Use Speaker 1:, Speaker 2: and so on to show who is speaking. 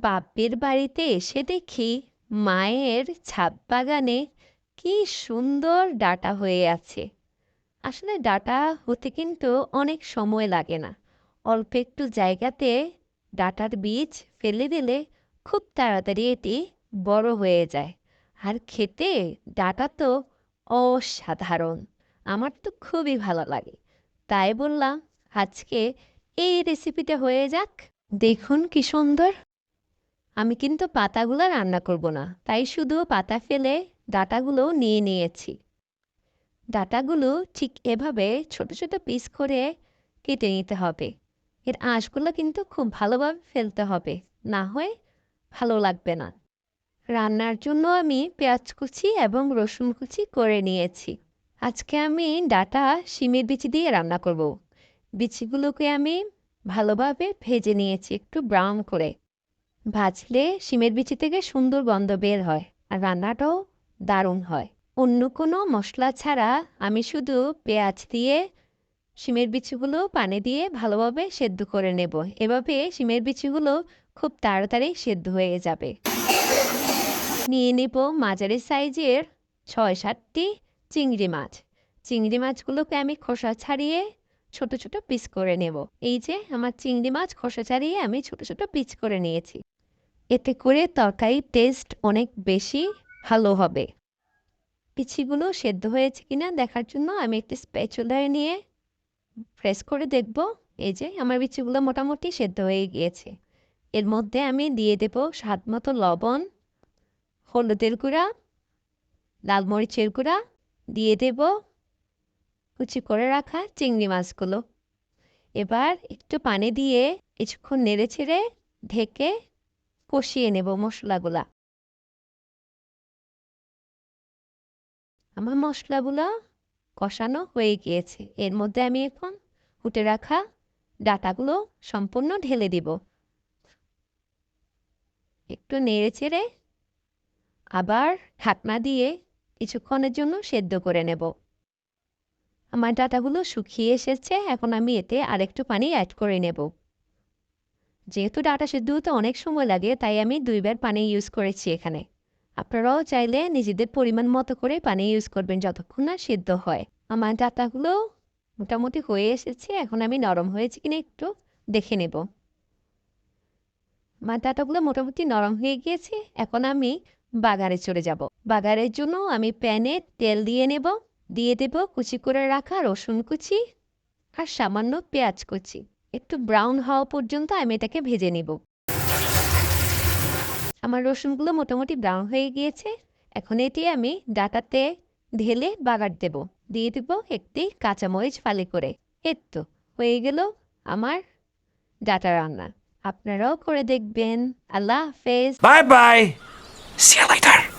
Speaker 1: বাপের বাড়িতে এসে দেখি মায়ের ছাদ বাগানে কি সুন্দর ডাঁটা হয়ে আছে। আসলে ডাঁটা হতে কিন্তু অনেক সময় লাগে না। অল্প একটু জায়গাতে ডাঁটার বীজ ফেলে দিলে খুব তাড়াতাড়ি এটি বড় হয়ে যায়। আর খেতে ডাঁটা তো অসাধারণ, আমার তো খুবই ভালো লাগে। তাই বললাম, আজকে এই রেসিপিটা হয়ে যাক, দেখুন কি সুন্দর। আমি কিন্তু পাতাগুলো রান্না করব না, তাই শুধু পাতা ফেলে ডাঁটাগুলো নিয়ে নিয়েছি। ডাঁটাগুলো ঠিক এভাবে ছোট ছোট পিস করে কেটে নিতে হবে। এর আঁশগুলো কিন্তু খুব ভালোভাবে ফেলতে হবে, না হয় ভালো লাগবে না। রান্নার জন্য আমি পেঁয়াজ কুচি এবং রসুন কুচি করে নিয়েছি। আজকে আমি ডাটা শিমের বিচি দিয়ে রান্না করব। বিচিগুলোকে আমি ভালোভাবে ভেজে নিয়েছি একটু ব্রাউন করে। ভাজলে শিমের বিচি থেকে সুন্দর গন্ধ বের হয় আর রান্নাটাও দারুণ হয়। অন্য কোনো মশলা ছাড়া আমি শুধু পেঁয়াজ দিয়ে শিমের বিচিগুলো পানি দিয়ে ভালোভাবে সেদ্ধ করে নেব। এভাবে শিমের বিচিগুলো খুব তাড়াতাড়ি সেদ্ধ হয়ে যাবে। নিয়ে নেব মাঝারি সাইজের ছয় সাতটি চিংড়ি মাছ। চিংড়ি মাছগুলোকে আমি খোসা ছাড়িয়ে ছোট ছোট পিস করে নেব। এই যে আমার চিংড়ি মাছ খোসা ছাড়িয়ে আমি ছোট ছোট পিস করে নিয়েছি। এতে করে তরকারির টেস্ট অনেক বেশি ভালো হবে। পিছিগুলো সেদ্ধ হয়েছে কিনা দেখার জন্য আমি একটি স্প্যাচুলার নিয়ে প্রেস করে দেখব। এই যে, আমার বিচিগুলো মোটামুটি সেদ্ধ হয়ে গিয়েছে। এর মধ্যে আমি দিয়ে দেব স্বাদ মতো লবণ, হলুদের গুঁড়া, লাল মরিচের গুঁড়া, দিয়ে দেব কুচি করে রাখা চিংড়ি মাছগুলো। এবার একটু পানি দিয়ে কিছুক্ষণ নেড়ে ছেড়ে ঢেকে কষিয়ে নেব মশলাগুলা। আমার মশলাগুলো কষানো হয়ে গিয়েছে। এর মধ্যে আমি এখন ফুটে রাখা ডাটাগুলো সম্পূর্ণ ঢেলে দিব। একটু নেড়ে চেড়ে আবার ঢাকনা দিয়ে কিছুক্ষণের জন্য সেদ্ধ করে নেব। আমার ডাটাগুলো শুকিয়ে এসেছে, এখন আমি এতে আরেকটু পানি অ্যাড করে নেব। যেহেতু ডাটা সেদ্ধ হতে অনেক সময় লাগে, তাই আমি দুইবার পানি ইউজ করেছি এখানে। আপনারাও চাইলে নিজেদের পরিমাণ মতো করে পানি ইউজ করবেন যতক্ষণ না সিদ্ধ হয়। আমার ডাটাগুলো মোটামুটি হয়ে এসেছে, এখন আমি নরম হয়েছে কিনা একটু দেখে নেব। আমার ডাটাগুলো মোটামুটি নরম হয়ে গিয়েছে, এখন আমি বাগারে চলে যাব। বাগারের জন্য আমি প্যানে তেল দিয়ে নেব, দিয়ে দেব কুচি করে রাখা রসুন কুচি আর সামান্য পেঁয়াজ কুচি। একটু ব্রাউন হওয়া পর্যন্ত আমি এটাকে ভেজে নেব। আমার রসুনগুলো মোটামুটি ব্রাউন হয়ে গিয়েছে। এখন এটি আমি ডাটাতে ঢেলে বাগার দেব। দিয়ে দেব একটি কাঁচামরিচ ফালি করে। এর তো, হয়ে গেল আমার ডাটা রান্না। আপনারাও করে দেখবেন। আল্লাহ হাফেজ।
Speaker 2: Bye bye. See you later.